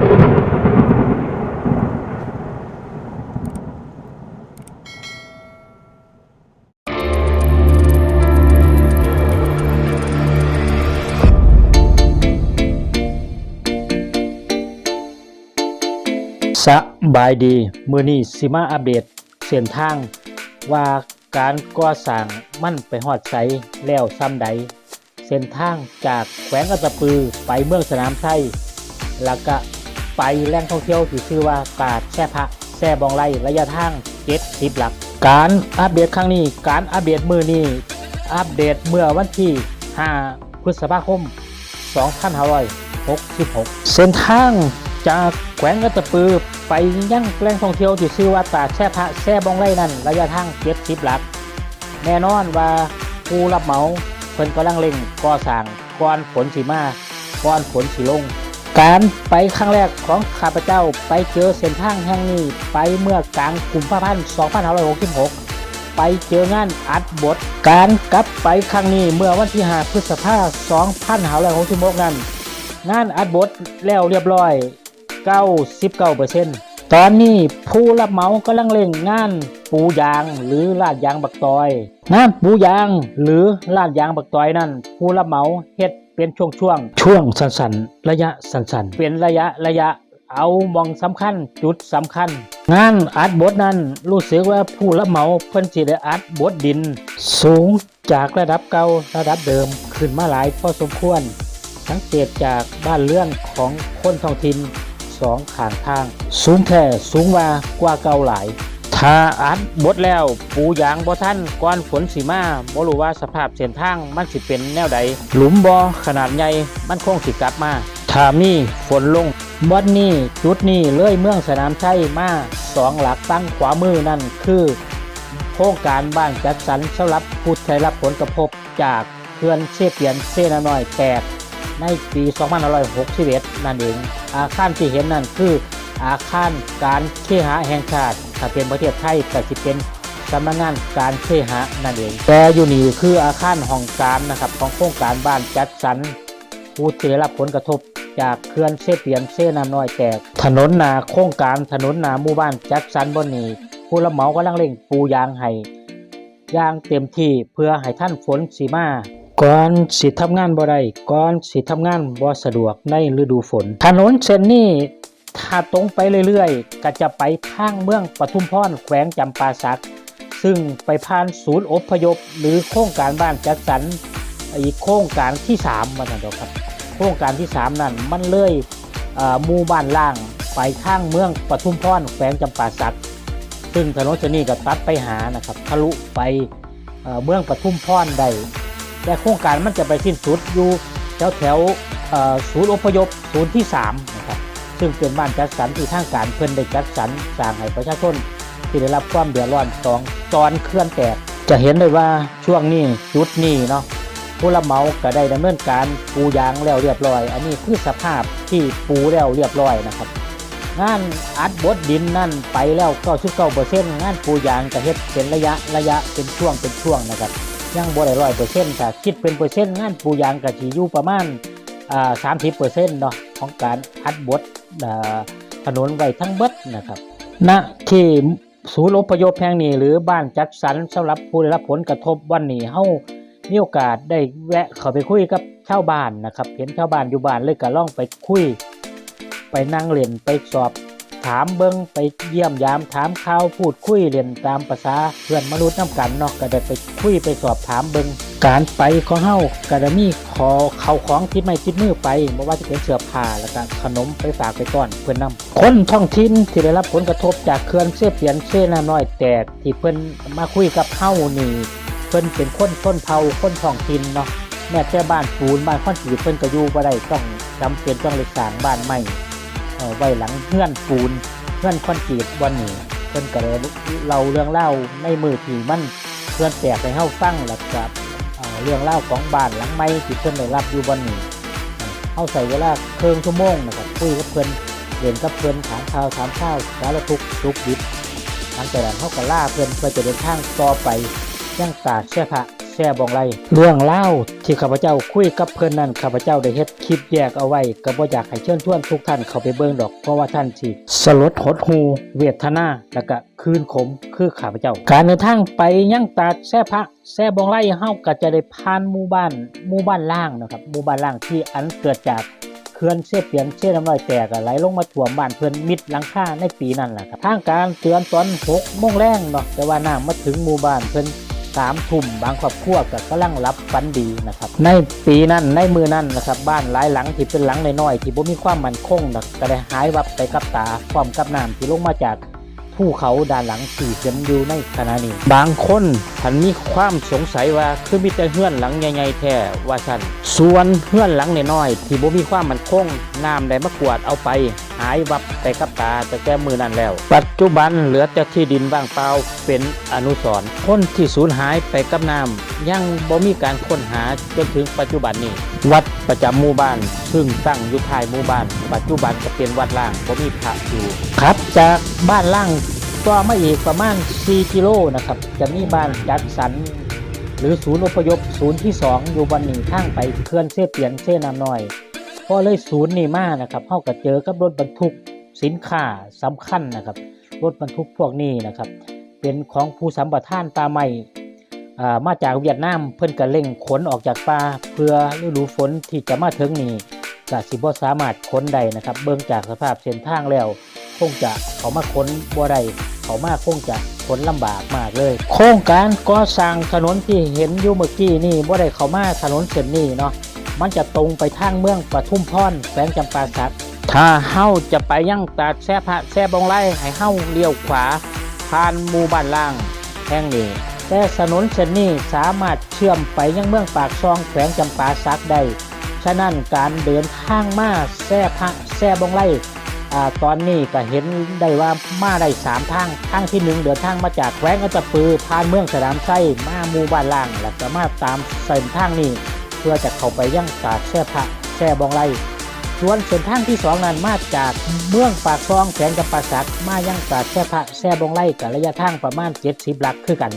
สบายดี มือนี้สิมาอัปเดตเส้นทาง ว่าการก่อสร้างมั่นไปฮอดไสแล้วซ้ำใด เส้นทางจากแขวงอัตปือไปเมืองสนามไทยแล้วก็ ไปแหล่งท่องเที่ยวที่ชื่อว่ากาดแช่พระแช่บองไลระยะทาง70หลัก การอัปเดตครั้งนี้ การอัปเดตมือนี้อัปเดตเมื่อวันที่ 5 พฤษภาคม 2566 เส้นทางจากแขวงอัตตปือไปยังแหล่งท่องเที่ยวที่ชื่อว่าตาดแช่พระแช่บองไล่นั่นระยะทาง70หลัก แน่นอนว่าผู้รับเหมาเพิ่นกำลังเร่งก่อสร้างก่อนฝนสีมาก่อนฝนสีลง การไปครั้งแรกของข้าพเจ้าไปเจอเส้นทางแห่งนี้ไปเมื่อกลางกุมภาพันธ์2566 ไปเจองานอัดบท การกลับไปครั้งนี้เมื่อวันที่5พฤษภาคม2566นั้น งานอัดบทแล้วเรียบร้อย 99%ตอนนี้ผู้รับเหมากำลังเร่งงานปูยางหรือลาดยางบักตอย งานปูยางหรือลาดยางบักตอยนั่นผู้รับเหมาเฮ็ด เป็นช่วงช่วงๆช่วงสั้นๆ ระยะสั้นๆ เป็นระยะระยะเอามองสำคัญจุดสำคัญ งานอัดบทนั้นรู้สึกว่าผู้รับเหมาเพิ่นสิได้อัดบทดิน สูงจากระดับเก่าระดับเดิมขึ้นมาหลายพอสมควร สังเกตจากบ้านเรือนของคนท้องถิ่นสองข้างทาง สูงแท้สูงว่ากว่าเก่าหลาย ถ้าอัดบดแล้วปูยางบ่ทันก่อนฝนสีมาบ่รู้ว่าสภาพเส้นทางมันสิเป็นแนวใด หลุมบ่ขนาดใหญ่มันคงสิกลับมาถ้ามีฝนลงบอนนี้จุดนี้เลยเมืองสนามชัยมาสองหลักตั้งขวามือนั่นคือโครงการบ้านจัดสรรสำหรับผู้ได้รับผลกระทบจากเขื่อนเชเปียนเซนาน้อยแตกในปี 2561 นั่นเอง อาคารที่เห็นนั่นคืออาคารการเคหะแห่งชาติ ถ้าเป็นประเทศไทยก็จะเป็นสำนักงานการเคหะนั่นเอง แต่อยู่นี่คืออาคารห้องการนะครับของโครงการบ้านจัดสรรผู้ที่ได้รับผลกระทบจากเขื่อนเซเปียนเซน้ำน้อยแตก ถนนนาโครงการถนนนาหมู่บ้านจัดสรรบนนี้ผู้รับเหมากำลังเร่งปูยางให้ยางเต็มที่เพื่อให้ท่านฝนสีมาก่อนสิทำงานบ่ได้ก่อนสิทำงานบ่สะดวกในฤดูฝน ถนนเส้นนี้ ถ้าตรงไปเรื่อยๆ ก็จะไปทางเมืองปทุมพรแขวงจำปาสัก ซึ่งไปผ่านศูนย์อพยพ หรือโครงการบ้านจัดสรรอีกโครงการที่3มันนะเดียวครับ โครงการที่ 3 นั่นมันเลื่อหมู่บ้านล่างไปทางเมืองปทุมพรแขวงจำปาสัก ซึ่งถนนเส้นนี้ก็ตัดไปหานะครับทะลุไปเมืองปทุมพรได้แต่โครงการมันจะไปสิ้นสุดอยู่แถวแถวศูนย์อพยพศูนย์ที่3นะครับ ซึ่งเป็นบ้านจัดสรรที่ทางการเพิ่นได้จัดสรรสร้างให้ประชาชนที่ได้รับความเดือดร้อนตองตอนเคลื่อนแตก จะเห็นได้ว่าช่วงนี้จุดนี้เนาะผู้รับเหมาก็ได้ดำเนินการปูยางแล้วเรียบร้อย อันนี้คือสภาพที่ปูแล้วเรียบร้อยนะครับ งานอัดบดดินนั่นไปแล้ว99%งานปูยางก็เฮ็ดเป็นระยะระยะเป็นช่วงเป็นช่วงนะครับยังบ่ได้ร้อยเปอร์เซ็นต์ถ้าคิดเป็นเปอร์เซ็นต์งานปูยางก็สิอยู่ประมาณอ่าสามสิบเปอร์เซ็นต์เนาะของการอัดบด ถนนไว้ทั้งเบิดนะครับณที่ศูนย์อพยพแห่งนี้หรือบ้านจัดสรรสำหรับผู้ได้รับผลกระทบวันนี้เฮามีโอกาสได้แวะเข้าไปคุยกับชาวบ้านนะครับ เห็นชาวบ้านอยู่บ้านเลยก็ล่องไปคุย ไปนั่งเล่นไปสอบ ถามเบิงไปเยี่ยมยามถามข่าวพูดคุยเรียนตามภาษาเพื่อนมนุษย์น้ำกันเนาะก็ได้ไปคุยไปสอบถามเบิงการไปของเฮาก็ได้มีขอเขาของที่ไม่ติดมือไปไม่ว่าจะเป็นเสื้อผ้าแล้วก็ขนมไปฝากไปต้อนเพื่อนนำคนท้องถิ่นที่ได้รับผลกระทบจากเขื่อนเสียเปลี่ยนเส้น้ำน้อยแตกที่เพิ่อนมาคุยกับเฮานี่เพิ่นเป็นคนต้นเผาคนท้องถิ่นเนาะแม้แต่บ้านปูนบ้านคอนกรีตเพิ่นก็อยู่บ่ได้ต้องจำเป็นต้องเลยสร้างบ้านใหม่ ไว้หลังเพื่อนปูนเพื่อนคอนกรีตวันนี้เพิ่อนก็เลยเราเรื่องเล่าในมือที่มันเพื่อนแตกให้เฮาฟังแล้วก็เอ่อเรื่องเล่าของบ้านหลังใหม่ที่เพิ่อนได้รับอยู่วันนี้เฮาใส่เวลาครึ่งชั่วโมงนะครับคุยกับเพิ่อนเรียนกับเพิ่อนถามข่าวถามข้าวสารทุกทุกดิบหลังจากนั้นเฮาก็ล่าเพิ่อนเพื่อจะเดินทางต่อไปยังตากแช่พระ ช่ซ่บองไรเรื่องเล่าที่ข้าพเจ้าคุยกับเพื่อนนั้นข้าพเจ้าได้เฮ็ดคลิปแยกเอาไว้ก็บ่อยากให้เชิญชวนทุกท่านเข้าไปเบิ่งดอกเพราะว่าท่านสิสลดหดหูเวทนาแล้วก็คืนขมคือข้าพเจ้า การเดินทางไปยังตาดแซ่พระแซ่บองไรเฮาก็จะได้ผ่านหมู่บ้านหมู่บ้านล่างนะครับหมู่บ้านล่างที่อันเกิดจากเขื่อนเสียเปลี่ยนเสียน้ำลอยแตกไหลลงมาท่วมบ้านเพื่อนมิดหลังคาในปีนั้นแหละครับทางการเตือนตอนหกโมงแรงเนาะแต่ว่าน้ำมาถึงหมู่บ้านเพื่อน สามทุ่มบางครอบครัวก็กำลังรับฝันดีนะครับในปีนั้นในมือนั้นนะครับบ้านหลายหลังที่เป็นหลังน้อยๆที่บ่มีความมั่นคงนะก็ได้หายวับไปกับตาพร้อมกับน้ำที่ลงมาจากภูเขาด้านหลังที่เห็นอยู่ในขณะนี้ บางคนฉันมีความสงสัยว่าคือมีแต่เฮือนหลังใหญ่ๆแท้ว่าฉันส่วนเฮือนหลังน้อยๆที่บ่มีความมั่นคงน้ำได้มากวาดเอาไป หายวับไปกับตาแต่แก้มือนั้นแล้ว ปัจจุบันเหลือแต่ที่ดินว่างเปล่าเป็นอนุสรณ์คนที่สูญหายไปกับน้ำยังบ่มีการค้นหาจนถึงปัจจุบันนี้ วัดประจำหมู่บ้าน ซึ่งตั้งอยู่ท้ายหมู่บ้าน ปัจจุบันก็เป็นวัดล่างบ่มีพระอยู่ครับจากบ้านล่างก็มาอีกประมาณ 4 กิโลนะครับ จะมีบ้านจัดสรรหรือศูนย์อพยพศูนย์ที่ 2 อยู่วันหนึ่งทางไปเขื่อนเสเปียนเสน้ำน้อย พอเลยศูนย์นี่มากนะครับเฮาก็เจอกับรถบรรทุกสินค้าสำคัญนะครับ รถบรรทุกพวกนี้นะครับ เป็นของผู้สัมปทานตาใหม่อ่ามาจากเวียดนามเพิ่อนก็เร่งขนออกจากป่าเพื่อฤดูฝนที่จะมาถึงนี่ก็สิบ่สามารถขนได้นะครับ เบิ่งจากสภาพเส้นทางแล้ว คงจะเขามาค้นบ่ได้เขามาคงจะค้นลำบากมากเลย โครงการก่อสร้างถนนที่เห็นอยู่เมื่อกี้นี่บ่ได้เขามาถนนเส้นนี้เนาะ มันจะตรงไปทางเมืองปทุมพรแขวงจำปาสักถ้าเฮาจะไปยังตาดแซ่พระแซ่บองไล่ให้เฮาเลี้ยวขวาผ่านหมู่บ้านล่างแห่งนี้แต่ถนนเส้นนี้สามารถเชื่อมไปยังเมืองปากซองแขวงจำปาสักได้ ฉะนั้นการเดินทางมาแซ่พระแซ่บองไล่อตอนนี้ก็เห็นได้ว่ามาได้สามทางทางที่หนึ่งเดินทางมาจากแขวงอัตตปือผ่านเมืองสนามไส้มาหมู่บ้านล่าง แล้วก็มาตามเส้นทางนี้ เพื่อจะเข้าไปยังตาดแช่พระแช่บองไลส่วนเส้นทางที่สองนั้นมาจากเมืองปากซองแขวงจำปาสักมายังตาดแช่พระแช่บองไลกับระยะทางประมาณ 70หลักคือกัน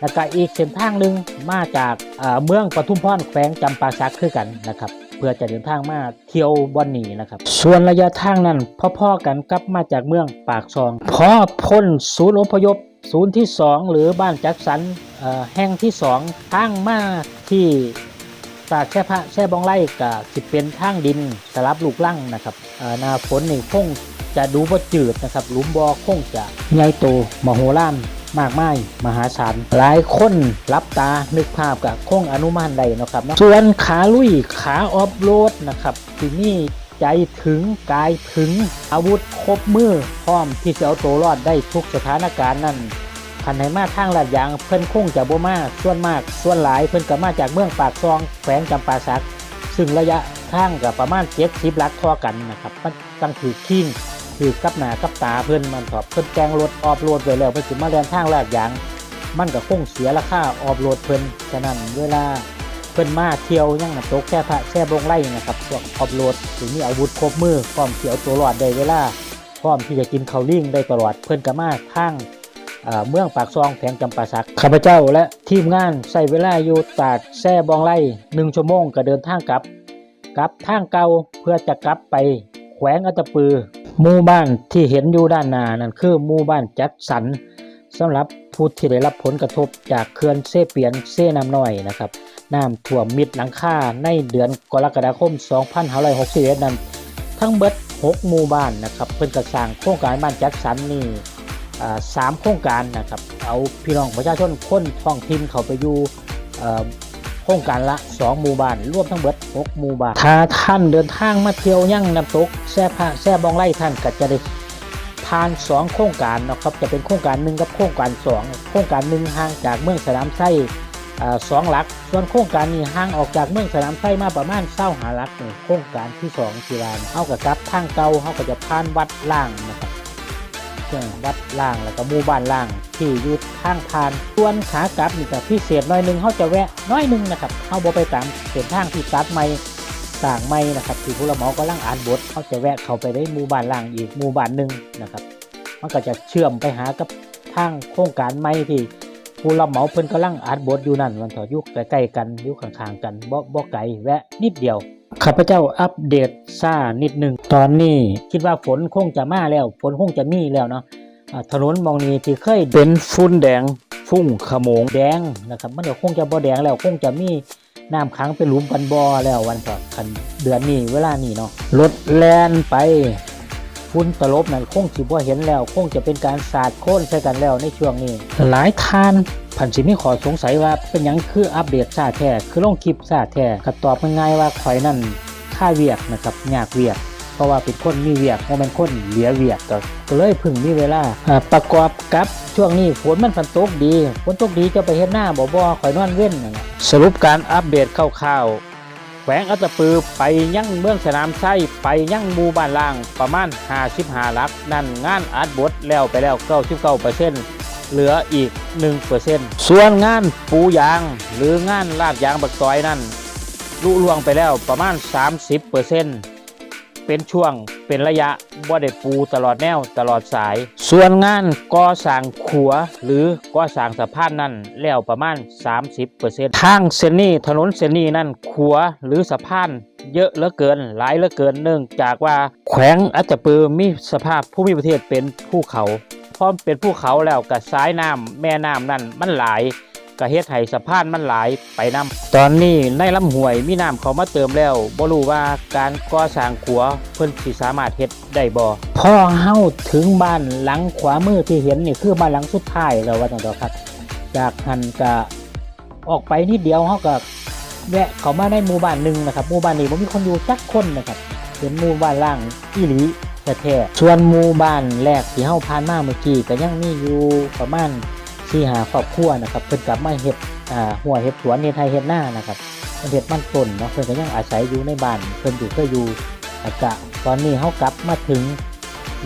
แล้วก็อีกเส้นทางหนึ่งมาจากเมืองปทุมพรแขวงจำปาสักคือกันนะครับเพื่อจะเดินทางมาเที่ยวบอนนีนะครับ ส่วนระยะทางนั้นพ่อๆกันกลับมาจากเมืองปากซองพอพ้นศูนย์อพยพศูนย์ที่ 2 หรือบ้านจัดสรรแห่งที่ 2 ทางมาที่ ตาดแช่พระแช่บองไล่กับสิเป็นทางดินสลับลูกลั่งนะครับเอ่อหนาฝนนี่คงจะดูว่าจืดนะครับหลุมบอคงจะใหญ่โตมโหฬารมากมายมหาศาลหลายคนรับตานึกภาพกับคงอนุมานได้นะครับส่วนขาลุยขาออฟโรดนะครับที่นี่ใจถึงกายถึงอาวุธครบมือพร้อมที่จะเอาตัวรอดได้ทุกสถานการณ์นั้น คันไหนมาทางลาดยางเพิ่นคงจะบ่มาส่วนมาก ส่วนหลายเพิ่นก็มาจากเมืองปากซองแขวงจำปาสัก ซึ่งระยะทางก็ประมาณ70ลักทอกันนะครับมันตั้งถือคิงถือกับหน้ากับตาเพิ่นมันถอบเพิ่นแกงรถออบโรดไว้แล้วเพิ่นมาแลนทางลาดยาง มันก็คงเสียราคาออบโรดเพิ่นฉะนั้นเวลาเพิ่นมาเที่ยวยังน้ำตกแค่พระแช่บงไล่นะครับพวกออบโรดถึงมีอาวุธครบมือพร้อมเสียวตัวรอดได้เวลาพร้อมที่จะกินข้าวลิ่งได้ตลอดเพิ่นก็มาทาง เมืองปากซองแขวงจำปาสักข้าพเจ้าและทีมงานใส่เวลาอยู่ตาดแซ่บองไล่หนึ่งชั่วโมงก็เดินทางกลับกลับทางเก่าเพื่อจะกลับไปแขวงอัตปือหมู่บ้านที่เห็นอยู่ด้านหน้านั่นคือหมู่บ้านจัดสรรสำหรับผู้ที่ได้รับผลกระทบจากเขื่อนเซเปียนเซน้ำน้อยนะครับน้ำท่วมมิดหลังคาในเดือนกรกฎาคม 2561 นั้น ทั้งเบิด 6 หมู่บ้านนะครับเพิ่นกระสร้างโครงการบ้านจัดสรรนี่ สามโครงการนะครับเอาพี่น้องประชาชนคนท้องถิ่นเขาไปอยู่โครงการละ 2 หมู่บ้านรวมทั้งเบิด 6 หมู่บ้านถ้าท่านเดินทางมาเที่ยวยั่งน้ำตกแซ่พระแซ่บองไล่ท่านก็จะได้ผ่าน 2 โครงการนะครับจะเป็นโครงการหนึ่งกับโครงการ 2 โครงการหนึ่งห่างจากเมืองสนามไส้อ่สองหลัก ส่วนโครงการนี้ห่างออกจากเมืองสนามไส้มาประมาณเศร้าหาหลักโครงการที่2ที่ลานเอากับกับทางเก่าเขาก็จะผ่านวัดล่างนะครับ เครื่องวัดล่างแล้วก็หมู่บ้านล่าง ที่อยู่ทางผ่านส่วนขากลับนี่ก็พิเศษน้อยหนึงเขาจะแวะน้อยหนึงนะครับเขาบ่ไปตามเส้นทางที่ตัดไม่ต่างไม่นะครับที่ผู้รับเหมากำลังอ่านบทเขาจะแวะเข้าไปได้หมู่บ้านล่างอีกหมู่บ้านหนึ่งนะครับ มันก็จะเชื่อมไปหากับทางโครงการไม่ที่ผู้รับเหมาเพิ่นกำลังอัดบทอยู่นั่นวันถอยู่ใกล้ๆกันอยู่ข้างๆกันบ่บ่ไกลแวะนิดเดียว ข้าพเจ้าอัปเดตซ่านิดหนึ่งตอนนี้คิดว่าฝนคงจะมาแล้ว ฝนคงจะมีแล้วเนาะถนนมองนี้ที่เคยเป็นฝุ่นแดงฟุ้งขโมงแดงนะครับมันก็คงจะบ่แดงแล้วคงจะมีน้ำขังเป็นหลุมเป็นบอแล้ววันต่อคันเดือนนี้เวลานี้เนาะรถแล่นไปฝุ่นตลบนั่นคงสิบ่เห็นแล้ว คงจะเป็นการสาดโค่นใส่กันแล้วในช่วงนี้ หลายทาน พันสิมีขอสงสัยว่าเป็นยังคืออัปเดตซาแท้คือลงคลิปซาแท้ก็ตอบง่ายๆว่าข่อยนั่นค่าเวียกนะครับยากเวียกเพราะว่าเป็นคนมีเวียกโมเป็นคนเหลียเวียกก็เลยพึ่งมีเวลาประกอบกับช่วงนี้ฝนมันฝนตกดีฝนตกดีจะไปเฮ็ดหน้าบ่บ่ข่อยนอนเว้นสรุปการอัปเดตคร่าวๆแขวงอัตปือไปยังเมืองสนามไส้ไปยังมูบ้านล่างประมาณ55หลัก นั่นงานอัดบทแล้วไปแล้ว 99%เหลืออีก 1%ส่วนงานปูยางหรืองานลาดยางบักซอยนั่นลุล่วงไปแล้วประมาณ 30%เป็นช่วงเป็นระยะบ่ได้ปูตลอดแนวตลอดสาย ส่วนงานก่อสร้างขัวหรือก่อสร้างสะพานนั่นแล้วประมาณ 30%ทางเส้นนี้ถนนเส้นนี้นั่นขัวหรือสะพานเยอะเหลือเกิน หลายเหลือเกินเนื่องจากว่าแขวงอัจจปือมีสภาพภูมิประเทศเป็นภูเขา พร้อมเป็นภูเขาแล้วกับสายน้ำแม่น้ำนั่นมันหลายก็เฮ็ดให้สะพานมันหลายไปน้ำตอนนี้ในลำห้วยมีน้ำเขามาเติมแล้วบ่รู้ว่าการก่อสร้างขัวเพิ่นสิสามารถเฮ็ดได้บ่พอเฮาถึงบ้านหลังขวามือที่เห็นนี่คือบ้านหลังสุดท้ายแล้วว่าจังไดครับ จากหันก็ออกไปนิดเดียวเฮาก็แวะเขามาในหมู่บ้านหนึ่งนะครับหมู่บ้านนี้ผมมีคนอยู่จักคนนะครับเป็นหมู่บ้านล่างอีหลี แท้ๆส่วนหมู่บ้านแรกที่เฮาผ่านมาเมื่อกี้ก็ยังมีอยู่ประมาณสี่หาครอบครัวนะครับเพิ่นกลับมาเฮ็ดอ่าหัวเฮ็ดสวนเฮ็ดไทยเฮ็ดหน้านะครับเพิ่นเฮ็ดมันต้นเนาะเพิ่นก็ยังอาศัยอยู่ในบ้านเพิ่นอยู่เคยอยู่อากะตอนนี้เฮากลับมาถึง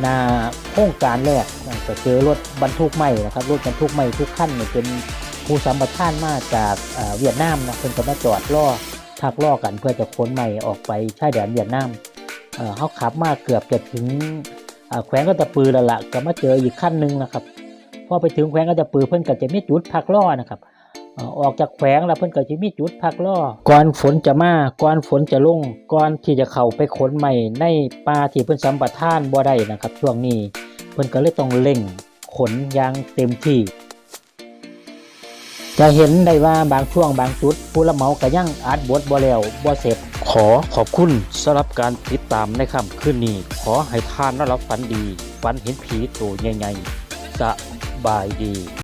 นาโครงการแรกก็เจอรถบรรทุกใหม่นะครับรถบรรทุกใหม่ทุกขั้นเนี่ยเป็นผู้สัมปทานมาจากเวียดนามนะเพิ่นก็มาจอดล่อทักล่อกันเพื่อจะขนใหม่ออกไปชายแดนเวียดนาม เขาขับมาเกือบจะถึงแขวงก็ตะปือแล้วละก็มาเจออีกขั้นหนึ่งนะครับพอไปถึงแขวงก็ตะปือเพิ่อนก็จะมีจุดพักล่อนะครับออกจากแขวงแล้วเพิ่อนก็จะมีจุดพักล่อก่อนฝนจะมาก่อนฝนจะลงก่อนที่จะเข้าไปขนใหม่ในป่าที่เพิ่อนสัมปทานบ่ได้นะครับ ช่วงนี้เพิ่อนก็เลยต้องเร่งขนยางเต็มที่ จะเห็นได้ว่าบางช่วงบางจุด ผู้รับเหมาก็ยังอาจบทบ่แล้วบ่เสร็จ ขอขอบคุณสำหรับการติดตามในค่ำคืนนี้ ขอให้ท่านนอนหลับฝันดีฝันเห็นผีตัวใหญ่ๆสบายดี